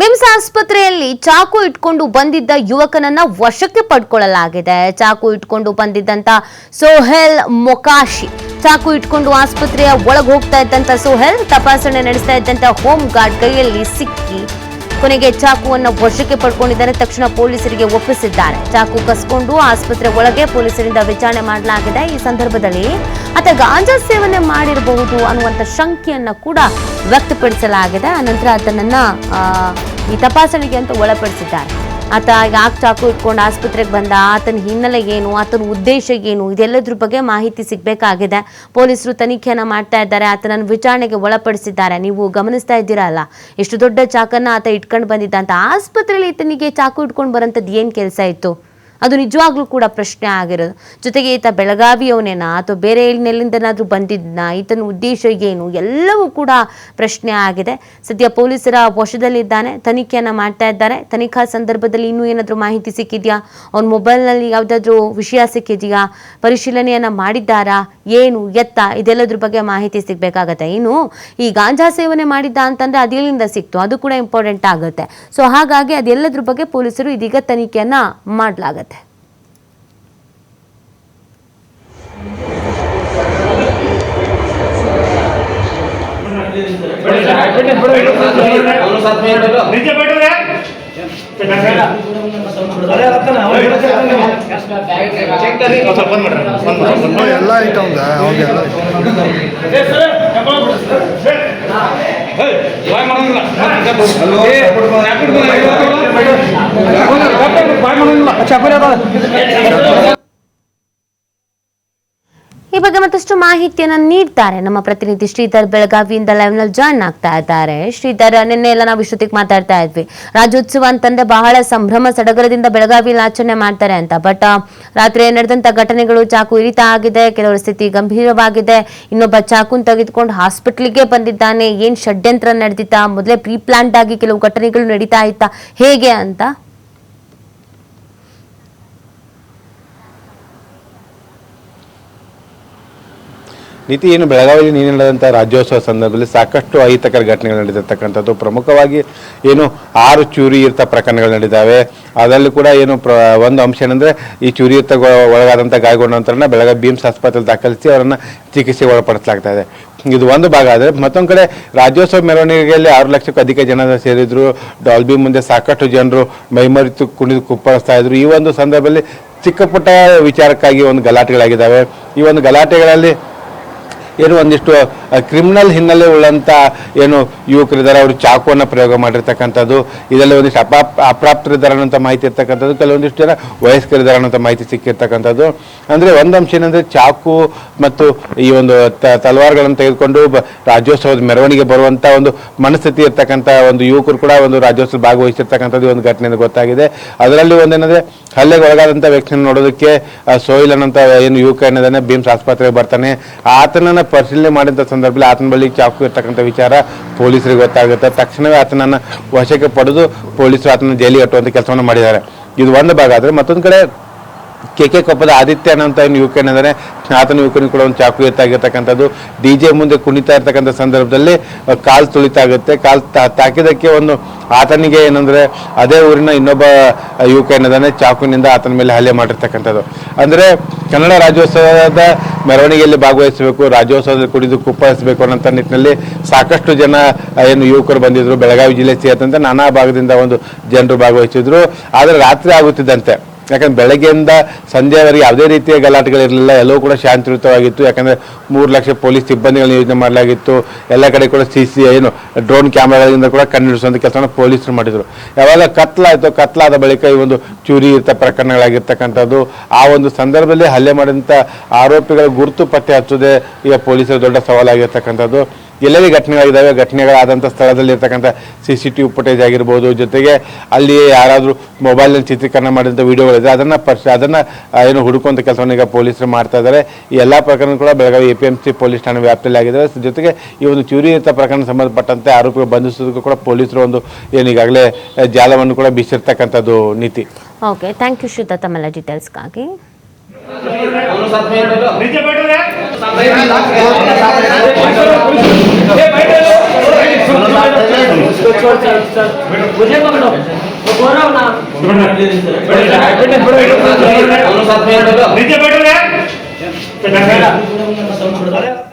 ಮಿಮ್ಸ್ ಆಸ್ಪತ್ರೆಯಲ್ಲಿ ಚಾಕು ಇಟ್ಕೊಂಡು ಬಂದಿದ್ದ ಯುವಕನನ್ನ ವಶಕ್ಕೆ ಪಡ್ಕೊಳ್ಳಲಾಗಿದೆ. ಚಾಕು ಇಟ್ಕೊಂಡು ಬಂದಿದ್ದಂತ ಸೋಹೆಲ್ ಮೊಕಾಶಿ. ಚಾಕು ಇಟ್ಕೊಂಡು ಆಸ್ಪತ್ರೆಯ ಒಳಗೆ ಹೋಗ್ತಾ ಇದ್ದಂತ ಸೋಹೆಲ್ ತಪಾಸಣೆ ನಡೆಸ್ತಾ ಇದ್ದಂತ ಹೋಮ್ ಗಾರ್ಡ್ ಕೈಯಲ್ಲಿ ಸಿಕ್ಕಿ ಕೊನೆಗೆ ಚಾಕುವನ್ನ ವಶಕ್ಕೆ ಪಡ್ಕೊಂಡಿದ್ದಾರೆ ತಕ್ಷಣ ಪೊಲೀಸರಿಗೆ ಒಪ್ಪಿಸಿದ್ದಾರೆ. ಚಾಕು ಕಸ್ಕೊಂಡು ಆಸ್ಪತ್ರೆ ಒಳಗೆ ಪೊಲೀಸರಿಂದ ವಿಚಾರಣೆ ಮಾಡಲಾಗಿದೆ. ಈ ಸಂದರ್ಭದಲ್ಲಿ ಆತ ಗಾಂಜಾ ಸೇವನೆ ಮಾಡಿರಬಹುದು ಅನ್ನುವಂಥ ಶಂಕೆಯನ್ನ ಕೂಡ ವ್ಯಕ್ತಪಡಿಸಲಾಗಿದೆ. ಅನಂತರ ಆತನನ್ನ ಈ ತಪಾಸಣೆಗೆ ಅಂತ ಒಳಪಡಿಸಿದ್ದಾರೆ. ಆತ ಯಾಕೆ ಚಾಕು ಇಟ್ಕೊಂಡು ಆಸ್ಪತ್ರೆಗೆ ಬಂದ ಆತನ ಹಿನ್ನೆಲೆ ಏನು, ಆತನ ಉದ್ದೇಶ ಏನು, ಇದೆಲ್ಲದ್ರ ಬಗ್ಗೆ ಮಾಹಿತಿ ಸಿಗಬೇಕಾಗಿದೆ. ಪೊಲೀಸರು ತನಿಖೆಯನ್ನು ಮಾಡ್ತಾ ಇದ್ದಾರೆ. ಆತನನ್ನು ವಿಚಾರಣೆಗೆ ಒಳಪಡಿಸಿದ್ದಾರೆ. ನೀವು ಗಮನಿಸ್ತಾ ಇದ್ದೀರಲ್ಲ ಎಷ್ಟು ದೊಡ್ಡ ಚಾಕನ್ನ ಆತ ಇಟ್ಕೊಂಡು ಬಂದಿದ್ದ ಅಂತ. ಆಸ್ಪತ್ರೆಯಲ್ಲಿ ಈತನಿಗೆ ಚಾಕು ಇಟ್ಕೊಂಡು ಬರೋಂಥದ್ದು ಏನು ಕೆಲಸ ಇತ್ತು? ಅದು ನಿಜವಾಗ್ಲೂ ಕೂಡ ಪ್ರಶ್ನೆ ಆಗಿರೋದು. ಜೊತೆಗೆ ಈತ ಬೆಳಗಾವಿಯವನೇನಾ ಅಥವಾ ಬೇರೆ ಎಲ್ಲಿಂದನಾದ್ರೂ ಬಂದಿದ್ನ, ಈತನ ಉದ್ದೇಶ ಏನು, ಎಲ್ಲವೂ ಕೂಡ ಪ್ರಶ್ನೆ ಆಗಿದೆ. ಸದ್ಯ ಪೊಲೀಸರ ವಶದಲ್ಲಿದ್ದಾನೆ, ತನಿಖೆಯನ್ನು ಮಾಡ್ತಾ ಇದ್ದಾರೆ. ತನಿಖಾ ಸಂದರ್ಭದಲ್ಲಿ ಇನ್ನೂ ಏನಾದರೂ ಮಾಹಿತಿ ಸಿಕ್ಕಿದೆಯಾ? ಅವ್ನ ಮೊಬೈಲ್ನಲ್ಲಿ ಯಾವುದಾದ್ರೂ ವಿಷಯ ಸಿಕ್ಕಿದೆಯಾ? ಪರಿಶೀಲನೆಯನ್ನು ಮಾಡಿದ್ದಾರಾ? ಏನು, ಎತ್ತ? ಇದೆಲ್ಲದ್ರ ಬಗ್ಗೆ ಮಾಹಿತಿ ಸಿಗಬೇಕಾಗತ್ತೆ. ಇನ್ನು ಈ ಗಾಂಜಾ ಸೇವನೆ ಮಾಡಿದ್ದ ಅಂತಂದರೆ ಅದೆಲ್ಲಿಂದ ಸಿಕ್ತು? ಅದು ಕೂಡ ಇಂಪಾರ್ಟೆಂಟ್ ಆಗುತ್ತೆ. ಸೊ ಹಾಗಾಗಿ ಅದೆಲ್ಲದ್ರ ಬಗ್ಗೆ ಪೊಲೀಸರು ಇದೀಗ ತನಿಖೆಯನ್ನು ಮಾಡಲಾಗತ್ತೆ. ಎಲ್ಲ ಐಟಮ್ದ ಅವಾಗೆಲ್ಲ ಏ ಸರ್, ಮತ್ತಷ್ಟು ಮಾಹಿತಿಯನ್ನ ನೀಡ್ತಾರೆ. ನಮ್ಮ ಪ್ರತಿನಿಧಿ ಶ್ರೀಧರ್ ಬೆಳಗಾವಿಯಿಂದ ಲೈವ್ನಲ್ಲಿ ಜಾಯ್ನ್ ಆಗ್ತಾ ಇದ್ದಾರೆ. ಶ್ರೀಧರ್, ನಿನ್ನೆ ಎಲ್ಲ ನಾವು ಇಷ್ಟೊತ್ತಿಗೆ ಮಾತಾಡ್ತಾ ಇದ್ವಿ. ರಾಜ್ಯೋತ್ಸವ ಅಂತಂದ್ರೆ ಬಹಳ ಸಂಭ್ರಮ ಸಡಗರದಿಂದ ಬೆಳಗಾವಿಯಲ್ಲಿ ಆಚರಣೆ ಮಾಡ್ತಾರೆ ಅಂತ. ಬಟ್ ರಾತ್ರಿ ನಡೆದಂತ ಘಟನೆಗಳು ಚಾಕು ಇರಿತ ಆಗಿದೆ. ಕೆಲವರ ಸ್ಥಿತಿ ಗಂಭೀರವಾಗಿದೆ. ಇನ್ನೊಬ್ಬ ಚಾಕುನ್ ತೆಗೆದುಕೊಂಡು ಹಾಸ್ಪಿಟ್ಲಿಗೆ ಬಂದಿದ್ದಾನೆ. ಏನ್ ಷಡ್ಯಂತ್ರ ನಡೆದಿತ್ತಾ? ಮೊದಲೇ ಪ್ರೀ ಪ್ಲಾನ್ಡ್ ಆಗಿ ಕೆಲವು ಘಟನೆಗಳು ನಡೀತಾ ಇತ್ತಾ? ಹೇಗೆ ಅಂತ ನೀತಿ ಏನು ಬೆಳಗಾವಿಯಲ್ಲಿ ನೀನು ನಡೆದಂಥ ರಾಜ್ಯೋತ್ಸವ ಸಂದರ್ಭದಲ್ಲಿ ಸಾಕಷ್ಟು ಅಹಿತಕರ ಘಟನೆಗಳು ನಡೆದಿರ್ತಕ್ಕಂಥದ್ದು. ಪ್ರಮುಖವಾಗಿ ಏನು ಆರು ಚೂರಿ ಇರ್ತ ಪ್ರಕರಣಗಳು ನಡೆದಿದ್ದಾವೆ ಅದರಲ್ಲಿ ಕೂಡ ಏನು ಪ್ರ, ಒಂದು ಅಂಶ ಏನಂದರೆ ಈ ಚೂರಿ ಇರ್ತ ಒಳಗಾದಂಥ ಗಾಯಗೊಂಡ ನಂತರ ಬೆಳಗಾವಿ ಬೀಮ್ಸ್ ಆಸ್ಪತ್ರೆಯಲ್ಲಿ ದಾಖಲಿಸಿ ಅವರನ್ನು ಚಿಕಿತ್ಸೆಗೆ ಒಳಪಡಿಸಲಾಗ್ತಾ ಇದೆ. ಇದು ಒಂದು ಭಾಗ. ಆದರೆ ಮತ್ತೊಂದು ಕಡೆ ರಾಜ್ಯೋತ್ಸವ ಮೆರವಣಿಗೆಯಲ್ಲಿ ಆರು ಲಕ್ಷಕ್ಕೂ ಅಧಿಕ ಜನ ಸೇರಿದ್ರು. ಡಾಲ್ಬಿ ಮುಂದೆ ಸಾಕಷ್ಟು ಜನರು ಮೈಮರಿತು ಕುಣಿದು ಕುಪ್ಪಳಿಸ್ತಾ ಇದ್ರು. ಈ ಒಂದು ಸಂದರ್ಭದಲ್ಲಿ ಚಿಕ್ಕ ಪುಟ್ಟ ವಿಚಾರಕ್ಕಾಗಿ ಒಂದು ಗಲಾಟೆಗಳಾಗಿದ್ದಾವೆ. ಈ ಒಂದು ಗಲಾಟೆಗಳಲ್ಲಿ ಏನು ಒಂದಿಷ್ಟು ಕ್ರಿಮಿನಲ್ ಹಿನ್ನೆಲೆ ಉಳ್ಳಂಥ ಏನು ಯುವಕರಿದ್ದಾರೆ ಅವರು ಚಾಕುವನ್ನು ಪ್ರಯೋಗ ಮಾಡಿರ್ತಕ್ಕಂಥದ್ದು, ಇದರಲ್ಲಿ ಒಂದಿಷ್ಟು ಅಪಾ ಅಪ್ರಾಪ್ತರಿದ್ದಾರೆ ಅನ್ನೋಂಥ ಮಾಹಿತಿ ಇರ್ತಕ್ಕಂಥದ್ದು ಕೆಲವೊಂದಿಷ್ಟು ಜನ ವಯಸ್ಕರಿದ್ದಾರೆ ಅನ್ನೋಂಥ ಮಾಹಿತಿ ಸಿಕ್ಕಿರ್ತಕ್ಕಂಥದ್ದು. ಅಂದರೆ ಒಂದು ಅಂಶ ಏನಂದರೆ ಚಾಕು ಮತ್ತು ಈ ಒಂದು ತಲವಾರ್ಗಳನ್ನು ತೆಗೆದುಕೊಂಡು ರಾಜ್ಯೋತ್ಸವದ ಮೆರವಣಿಗೆ ಬರುವಂಥ ಒಂದು ಮನಸ್ಥಿತಿ ಇರ್ತಕ್ಕಂಥ ಒಂದು ಯುವಕರು ಕೂಡ ಒಂದು ರಾಜ್ಯೋತ್ಸವ ಭಾಗವಹಿಸಿರ್ತಕ್ಕಂಥದ್ದು ಒಂದು ಘಟನೆ ಗೊತ್ತಾಗಿದೆ. ಅದರಲ್ಲಿ ಒಂದೇನಂದರೆ ಹಲ್ಲೆಗೆ ಒಳಗಾದಂಥ ವ್ಯಕ್ತಿಯನ್ನು ನೋಡೋದಕ್ಕೆ ಸೋಯಿಲ್ ಅನ್ನೋಂಥ ಏನು ಯುವಕ ಏನಿದ್ದಾನೆ ಬೀಮ್ಸ್ ಆಸ್ಪತ್ರೆಗೆ ಬರ್ತಾನೆ. ಆತನನ್ನು ಪರಿಶೀಲನೆ ಮಾಡಿದಂಥ ಸಂದರ್ಭದಲ್ಲಿ ಆತನ ಬಳಿ ಚಾಕು ಇರ್ತಕ್ಕಂಥ ವಿಚಾರ ಪೊಲೀಸರಿಗೆ ಗೊತ್ತಾಗುತ್ತೆ. ತಕ್ಷಣವೇ ಆತನನ್ನು ವಶಕ್ಕೆ ಪಡೆದು ಪೊಲೀಸರು ಆತನ ಜೈಲಿಗೆ ಕಟ್ಟುವಂಥ ಕೆಲಸವನ್ನು ಮಾಡಿದ್ದಾರೆ. ಇದು ಒಂದು ಭಾಗ. ಆದರೆ ಮತ್ತೊಂದು ಕಡೆ ಕೆ ಕೆ ಕೊಪ್ಪದ ಆದಿತ್ಯ ಅಂತ ಏನು ಯುವಕ ಏನಂದರೆ ಆತನ ಯುವಕನಿಗೆ ಕೂಡ ಒಂದು ಚಾಕು ಎತ್ತಾಗಿರ್ತಕ್ಕಂಥದ್ದು. ಡಿ ಜೆ ಮುಂದೆ ಕುಣಿತಾ ಇರ್ತಕ್ಕಂಥ ಸಂದರ್ಭದಲ್ಲಿ ಕಾಲು ತುಳಿತ ಆಗುತ್ತೆ ಕಾಲ್ ತಾಕಿದಕ್ಕೆ ಒಂದು ಆತನಿಗೆ ಏನಂದ್ರೆ ಅದೇ ಊರಿನ ಇನ್ನೊಬ್ಬ ಯುವಕ ಏನಿದ್ದಾನೆ ಚಾಕುನಿಂದ ಆತನ ಮೇಲೆ ಹಲ್ಲೆ ಮಾಡಿರ್ತಕ್ಕಂಥದ್ದು. ಅಂದರೆ ಕನ್ನಡ ರಾಜ್ಯೋತ್ಸವದ ಮೆರವಣಿಗೆಯಲ್ಲಿ ಭಾಗವಹಿಸಬೇಕು, ರಾಜ್ಯೋತ್ಸವದಲ್ಲಿ ಕುಡಿದು ಕುಪ್ಪಳಿಸಬೇಕು ಅನ್ನೋಂಥ ನಿಟ್ಟಿನಲ್ಲಿ ಸಾಕಷ್ಟು ಜನ ಏನು ಯುವಕರು ಬಂದಿದ್ರು. ಬೆಳಗಾವಿ ಜಿಲ್ಲೆ ಸೇರಿದಂತೆ ನಾನಾ ಭಾಗದಿಂದ ಒಂದು ಜನರು ಭಾಗವಹಿಸಿದ್ರು. ಆದರೆ ರಾತ್ರಿ ಆಗುತ್ತಿದ್ದಂತೆ. ಯಾಕಂದ್ರೆ ಬೆಳಗ್ಗೆಯಿಂದ ಸಂಜೆವರೆಗೆ ಯಾವುದೇ ರೀತಿಯ ಗಲಾಟೆಗಳಿರಲಿಲ್ಲ ಎಲ್ಲವೂ ಕೂಡ ಶಾಂತಿಯುತವಾಗಿತ್ತು. ಯಾಕಂದ್ರೆ ಮೂರು ಲಕ್ಷ ಪೊಲೀಸ್ ಸಿಬ್ಬಂದಿಗಳನ್ನ ಯೋಜನೆ ಮಾಡಲಾಗಿತ್ತು. ಎಲ್ಲ ಕಡೆ ಕೂಡ ಸಿ ಸಿ ಏನು ಡ್ರೋನ್ ಕ್ಯಾಮ್ರಾಗಳಿಂದ ಕೂಡ ಕಂಡುಹಿಡಿಸುವಂಥ ಕೆಲಸನ ಪೊಲೀಸರು ಮಾಡಿದರು. ಯಾವಾಗ ಕತ್ಲಾಯಿತು, ಕತ್ಲಾದ ಬಳಿಕ ಈ ಒಂದು ಚೂರಿ ಇರ್ತ ಪ್ರಕರಣಗಳಾಗಿರ್ತಕ್ಕಂಥದ್ದು. ಆ ಒಂದು ಸಂದರ್ಭದಲ್ಲಿ ಹಲ್ಲೆ ಮಾಡಿದಂಥ ಆರೋಪಿಗಳ ಗುರುತು ಪತ್ತೆ ಹಚ್ಚೋದೇ ಈಗ ಪೊಲೀಸರ ದೊಡ್ಡ ಸವಾಲಾಗಿರ್ತಕ್ಕಂಥದ್ದು. ಎಲ್ಲೆಲ್ಲಿ ಘಟನೆಗಳಿದ್ದಾವೆ, ಘಟನೆಗಳಾದಂಥ ಸ್ಥಳದಲ್ಲಿ ಇರ್ತಕ್ಕಂಥ C C T V footage ಆಗಿರ್ಬೋದು, ಜೊತೆಗೆ ಅಲ್ಲಿ ಯಾರಾದರೂ ಮೊಬೈಲ್ನಲ್ಲಿ ಚಿತ್ರೀಕರಣ ಮಾಡಿದಂಥ ವಿಡಿಯೋಗಳಿದೆ, ಅದನ್ನು ಪರ್ಸ್, ಅದನ್ನು ಏನು ಹುಡುಕುವಂಥ ಕೆಲಸವನ್ನು ಈಗ ಪೊಲೀಸರು ಮಾಡ್ತಾ ಇದ್ದಾರೆ. ಈ ಎಲ್ಲ ಪ್ರಕರಣ ಕೂಡ Belagavi A P M C police ಠಾಣೆ ವ್ಯಾಪ್ತಿಯಲ್ಲಿ ಆಗಿದೆ ಜೊತೆಗೆ ಈ ಒಂದು ಚೂರಿ ಇರ್ತ ಪ್ರಕರಣ ಸಂಬಂಧಪಟ್ಟಂತೆ ಆರೋಪಿಗಳು ಬಂಧಿಸೋದಕ್ಕೂ ಕೂಡ ಪೊಲೀಸರು ಒಂದು, ಏನು ಈಗಾಗಲೇ, ಜಾಲವನ್ನು ಕೂಡ ಬೀಸಿರ್ತಕ್ಕಂಥದ್ದು ನೀತಿ. ಓಕೆ ಥ್ಯಾಂಕ್ ಯು ಶುದ್ಧ ತಮ್ಮೆಲ್ಲ ಡೀಟೇಲ್ಸ್ಗಾಗಿ दोनों साथ में बैठो नीचे बैठो यार ये बैठो उसको छोड़ चल चल मुझे पकड़ो वो बोल रहा हूँ ना। बैठो बैठो दोनों साथ में बैठो नीचे बैठो यार